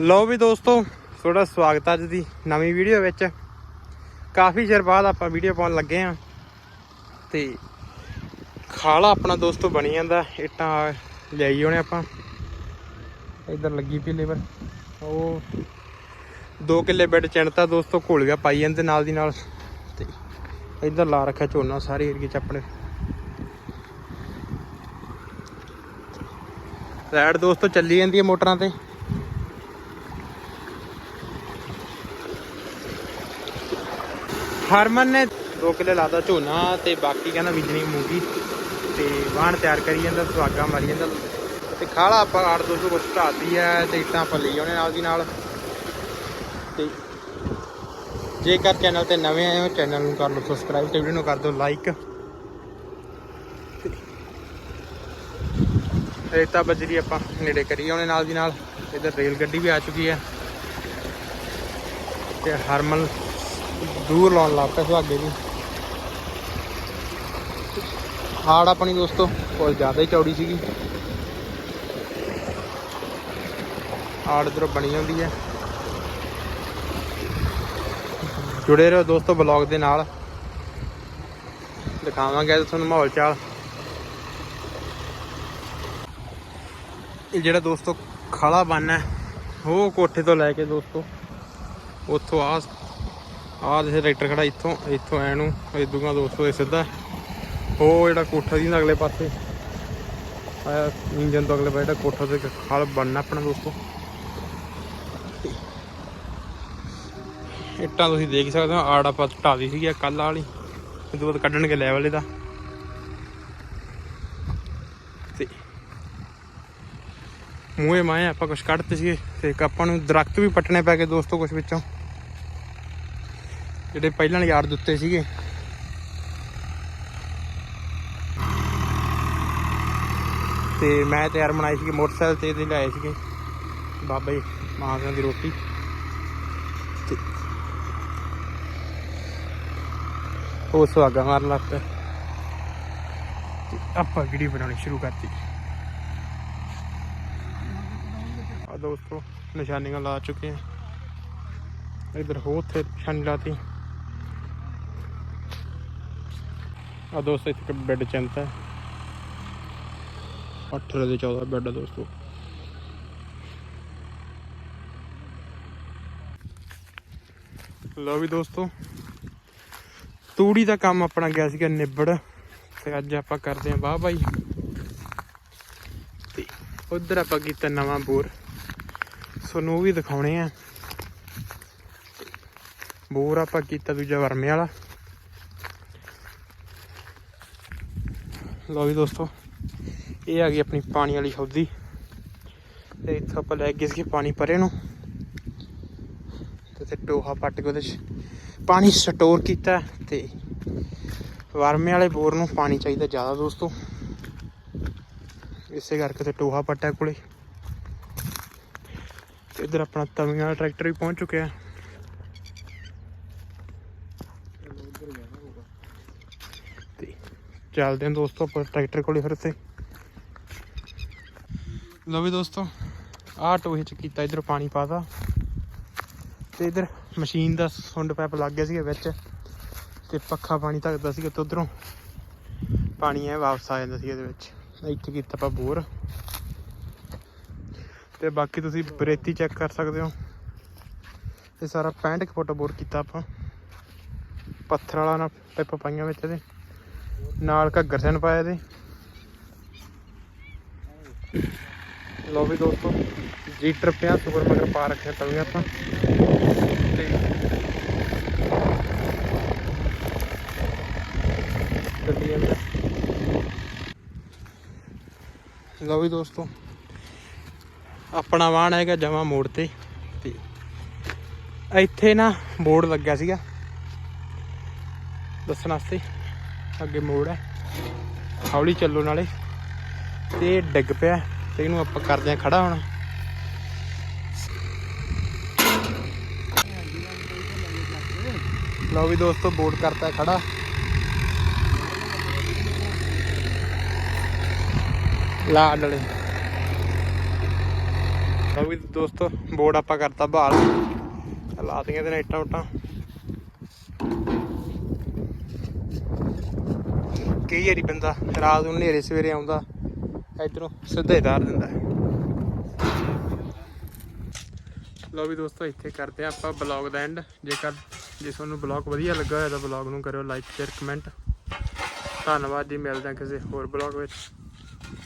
ਲਓ ਵੀ ਦੋਸਤੋ, ਤੁਹਾਡਾ ਸਵਾਗਤ ਹੈ ਅੱਜ ਦੀ ਨਵੀਂ ਵੀਡੀਓ ਵਿੱਚ। ਕਾਫੀ ਚਿਰ ਬਾਅਦ ਆਪਾਂ ਵੀਡੀਓ ਪਾਉਣ ਲੱਗੇ ਆ। ਤੇ ਖਾਲਾ ਆਪਣਾ ਦੋਸਤੋ ਬਣੀ ਜਾਂਦਾ, ਇੱਟਾਂ ਲਿਆਈ ਹੋਣੇ ਆਪਾਂ। ਇਧਰ ਲੱਗੀ ਪਈ ਲੇਬਰ। ਉਹ 2 ਕਿੱਲੇ ਬੈੱਡ ਚਿਣਤਾ ਦੋਸਤੋ ਘੋਲ ਗਿਆ ਪਾਈ ਜਾਂਦੇ ਨਾਲ ਦੀ ਨਾਲ। ਤੇ ਇਧਰ ਲਾ ਰੱਖਿਆ ਝੋਨਾ ਸਾਰੇ ਏਰੀਏ ਚ ਆਪਣੇ। ਸਾਈਡ ਦੋਸਤੋ ਚੱਲੀ ਜਾਂਦੀ ਹੈ ਮੋਟਰਾਂ ਤੇ। ਹਰਮਨ ਨੇ 2 ਕਿੱਲੇ ਲਾਤਾ ਝੋਨਾ ਤੇ ਬਾਕੀ ਕਹਿੰਦਾ ਬੀਜਣੀ ਮੂੰਗੀ ਤੇ ਵਾਹਣ ਤਿਆਰ ਕਰੀ ਜਾਂਦਾ, ਸੁਹਾਗਾ ਮਾਰੀ ਜਾਂਦਾ। ਤੇ ਖਾਲਾ ਆਪਾਂ 8-200 ਕੁਛ ਢਾਤੀ ਹੈ ਤੇ ਇੱਟਾਂ ਆਪਾਂ ਲਈ ਆਉਣੇ ਨਾਲ ਦੀ ਨਾਲ। ਤੇ ਜੇਕਰ ਚੈਨਲ ਤੇ ਨਵੇਂ ਆਏ ਹੋ ਚੈਨਲ ਨੂੰ ਕਰ ਲਓ ਸਬਸਕ੍ਰਾਈਬ ਤੇ ਵੀਡੀਓ ਨੂੰ ਕਰ ਦਿਓ ਲਾਈਕ ਰੇਤਾ ਬਜਰੀ ਆਪਾਂ ਨੇੜੇ ਕਰੀ ਆਉਣੇ ਨਾਲ ਦੀ ਨਾਲ। ਇਧਰ ਰੇਲ ਗੱਡੀ ਵੀ ਆ ਚੁੱਕੀ ਹੈ। ਤੇ ਹਰਮਨ ਦੂਰ ਲਾਉਣ ਲੱਗ ਪਿਆ ਸੁਹਾਗੇ ਦੀ। ਹਾੜ ਆਪਣੀ ਦੋਸਤੋ ਬਹੁਤ ਜ਼ਿਆਦਾ ਹੀ ਚੌੜੀ ਸੀਗੀ। ਹਾੜ ਇਧਰੋਂ ਬਣੀ ਹੁੰਦੀ ਹੈ। ਜੁੜੇ ਰਹੋ ਦੋਸਤੋ ਬਲੌਗ ਦੇ ਨਾਲ। ਦਿਖਾਵਾਂਗੇ ਤੁਹਾਨੂੰ ਮਾਹੌਲ ਚਾਲ। ਇਹ ਜਿਹੜਾ ਦੋਸਤੋ ਖਾਲਾ ਬੰਨ ਹੈ, ਉਹ ਕੋਠੇ ਤੋਂ ਲੈ ਕੇ ਦੋਸਤੋ, ਉੱਥੋਂ ਆ ਆਹ ਦੇ ਟਰੈਕਟਰ ਖੜਾ ਇੱਥੋਂ ਇੱਥੋਂ ਐ ਨੂੰ ਇਦੂਗਾ ਦੋਸਤੋ ਇਹ ਸਿੱਧਾ। ਉਹ ਜਿਹੜਾ ਕੋਠਾ ਦੀ ਅਗਲੇ ਪਾਸੇ, ਆਇਆ ਇੰਜਨ ਤੋਂ ਅਗਲੇ ਪਾਸੇ ਜਿਹੜਾ ਕੋਠਾ ਤੇ ਖਾਲ ਬਣਨਾ ਆਪਣਾ ਦੋਸਤੋ। ਇੱਟਾਂ ਤੁਸੀਂ ਦੇਖ ਸਕਦੇ ਹੋ, ਆੜ ਆਪਾਂ ਢਾਦੀ ਸੀਗੀ ਕੱਲ ਵਾਲੀ। ਇਹ ਤੋਂ ਬਾਅਦ ਕੱਢਣਗੇ ਲੈਵਲ ਇਹਦਾ। ਤੇ ਮੂਹੇ ਮਾਏ ਆਪਾਂ ਕੁਝ ਕੱਢਤੇ ਸੀਗੇ, ਤੇ ਇੱਕ ਆਪਾਂ ਨੂੰ ਦਰਖਤ ਵੀ ਪੱਟਣੇ ਪੈ ਗਏ ਦੋਸਤੋ ਕੁਝ ਵਿੱਚੋਂ। ਜਿਹੜੇ ਪਹਿਲਾਂ ਯਾਰ ਦਿੱਤੇ ਸੀਗੇ। ਤੇ ਮੈਂ ਤਿਆਰ ਬਣਾਈ ਸੀਗੇ, ਮੋਟਰਸਾਈਕਲ ਤੇ ਇਹਦੇ ਲਿਆਏ ਸੀਗੇ। ਬਾਬਾ ਜੀ ਮਾਂ ਦੀ ਰੋਟੀ। ਤੇ ਉਹ ਸੁਹਾਗਾ ਮਾਰਨ ਲੱਗ ਪਿਆ। ਆਪਾਂ ਵੀਡੀਓ ਬਣਾਉਣੀ ਸ਼ੁਰੂ ਕਰਤੀ। ਆ ਦੋਸਤੋ, ਨਿਸ਼ਾਨੀਆਂ ਲਾ ਚੁੱਕੇ ਆ। ਇਧਰ ਹੋ ਉੱਥੇ ਨਿਸ਼ਾਨੀ ਲਾਤੀ। ਆ ਦੋਸਤੋ, ਇੱਥੇ ਇੱਕ ਬੈੱਡ ਚਿੰਤਾ 18 ਦੇ 14 ਬੈੱਡ ਦੋਸਤੋ। ਲਓ ਵੀ ਦੋਸਤੋ, ਤੂੜੀ ਦਾ ਕੰਮ ਆਪਣਾ ਗਿਆ ਸੀਗਾ ਨਿਬੜ, ਤੇ ਅੱਜ ਆਪਾਂ ਕਰਦੇ ਆਂ ਵਾਹ ਭਾਈ ਤੇ ਉਧਰ ਆਪਾਂ ਕੀਤਾ ਨਵਾਂ ਬੋਰ। ਤੁਹਾਨੂੰ ਉਹ ਵੀ ਦਿਖਾਉਣੇ ਆ। ਬੋਰ ਆਪਾਂ ਕੀਤਾ ਦੂਜਾ ਵਰਮੇ ਵਾਲਾ। ਲਓ ਵੀ ਦੋਸਤੋ, ਇਹ ਆ ਗਈ ਆਪਣੀ ਪਾਣੀ ਵਾਲੀ ਹੌਦੀ ਤੇ ਇੱਥੋਂ ਆਪਾਂ ਲੈ ਗਏ ਸੀ ਪਾਣੀ ਪਰੇ ਨੂੰ। ਤੇ ਤੇ ਟੋਹਾ ਪੱਟ ਕੇ ਉਹਦੇ ਚ ਪਾਣੀ ਸਟੋਰ ਕੀਤਾ ਤੇ ਵਰਮੇ ਵਾਲੇ ਬੋਰ ਨੂੰ ਪਾਣੀ ਚਾਹੀਦਾ ਜ਼ਿਆਦਾ ਦੋਸਤੋ। ਇਸੇ ਕਰਕੇ ਤੇ ਟੋਹਾ ਪੱਟਿਆ ਕੋਲੇ। ਤੇ ਇਧਰ ਆਪਣਾ ਤਵੀਆਂ ਵਾਲਾ ਟਰੈਕਟਰ ਵੀ ਪਹੁੰਚ ਚੁੱਕਿਆ ਚੱਲਦੇ ਹਾਂ ਦੋਸਤੋ, ਆਪਾਂ ਟਰੈਕਟਰ ਕੋਲੇ ਫਿਰ ਤੇ ਲਓ ਵੀ ਦੋਸਤੋ, ਆਹ ਟੋਹੇ ਚ ਕੀਤਾ, ਇਧਰ ਪਾਣੀ ਪਾਤਾ ਤੇ। ਇਧਰ ਮਸ਼ੀਨ ਦਾ ਸੁੰਡ ਪੈਪ ਲੱਗ ਗਿਆ ਸੀਗਾ ਵਿੱਚ, ਤੇ ਪੱਖਾ ਪਾਣੀ ਧੱਕਦਾ ਸੀਗਾ ਤੇ ਉਧਰੋਂ ਪਾਣੀ ਐ ਵਾਪਸ ਆ ਜਾਂਦਾ ਸੀ ਇਹਦੇ ਵਿੱਚ। ਇੱਥੇ ਕੀਤਾ ਆਪਾਂ ਬੋਰ। ਤੇ ਬਾਕੀ ਤੁਸੀਂ ਬਰੇਤੀ ਚੈੱਕ ਕਰ ਸਕਦੇ ਹੋ। ਇਹ ਸਾਰਾ 65 ਫੁੱਟ ਬੋਰ ਕੀਤਾ ਆਪਾਂ। ਪੱਥਰ ਵਾਲਾ ਨਾਲ ਪਾਈਪਾਂ ਪਾਈਆਂ ਵਿੱਚ ਇਹਦੇ। ਨਾਲ ਘੱਗਰ ਸਨ ਪਾਇਆ ਇਹਦੇ ਲੋ ਵੀ ਦੋਸਤੋ, ਜੀਟਰ ਪਿਆ ਸੁਪਰ ਮਗਰ ਪਾ ਰੱਖਿਆ ਤਵੀਆਂ ਆਪਾਂ। ਤੇ ਚੱਲੀ ਲਓ ਵੀ ਦੋਸਤੋ, ਆਪਣਾ ਵਾਹਣ ਹੈਗਾ ਜਮਾ ਮੋੜ ਤੇ। ਤੇ ਇੱਥੇ ਨਾ ਬੋਰਡ ਲੱਗਿਆ ਸੀਗਾ। ਦੱਸਣ ਵਾਸਤੇ। ਅੱਗੇ ਮੋੜ ਹੈ। ਹੌਲੀ ਚੱਲੋ ਨਾਲੇ। ਤੇ ਡਿੱਗ ਪਿਆ। ਤੇ ਇਹਨੂੰ ਆਪਾਂ ਕਰਦੇ ਆ ਖੜਾ ਹੁਣ। ਲਓ ਵੀ ਦੋਸਤੋ, ਬੋਰਡ ਕਰਤਾ ਖੜਾ। ਲਾ ਡਲੇ ਲਓ ਵੀ ਦੋਸਤੋ, ਬੋਰਡ ਆਪਾਂ ਕਰਤਾ ਬਹਾਲ ਲਾਤੀਆਂ ਤੇ ਇੱਟਾਂ ਉੱਟਾਂ ਕਈ ਵਾਰੀ ਬੰਦਾ ਰਾਤ ਨੂੰ ਹਨੇਰੇ ਸਵੇਰੇ ਆਉਂਦਾ, ਇਧਰੋਂ ਸਿੱਧਾ ਹੀ ਤਾਰ ਦਿੰਦਾ ਹੈ। ਲਓ ਵੀ ਦੋਸਤੋ, ਇੱਥੇ ਕਰਦੇ ਆ ਆਪਾਂ ਬਲੌਗ ਦਾ ਐਂਡ ਜੇਕਰ, ਜੇ ਤੁਹਾਨੂੰ ਬਲੌਗ ਵਧੀਆ ਲੱਗਾ ਹੋਇਆ ਤਾਂ ਬਲੌਗ ਨੂੰ ਕਰਿਓ ਲਾਈਕ ਸ਼ੇਅਰ ਕਮੈਂਟ ਧੰਨਵਾਦ ਜੀ, ਮਿਲਦੇ ਹਾਂ ਕਿਸੇ ਹੋਰ ਬਲੌਗ ਵਿੱਚ।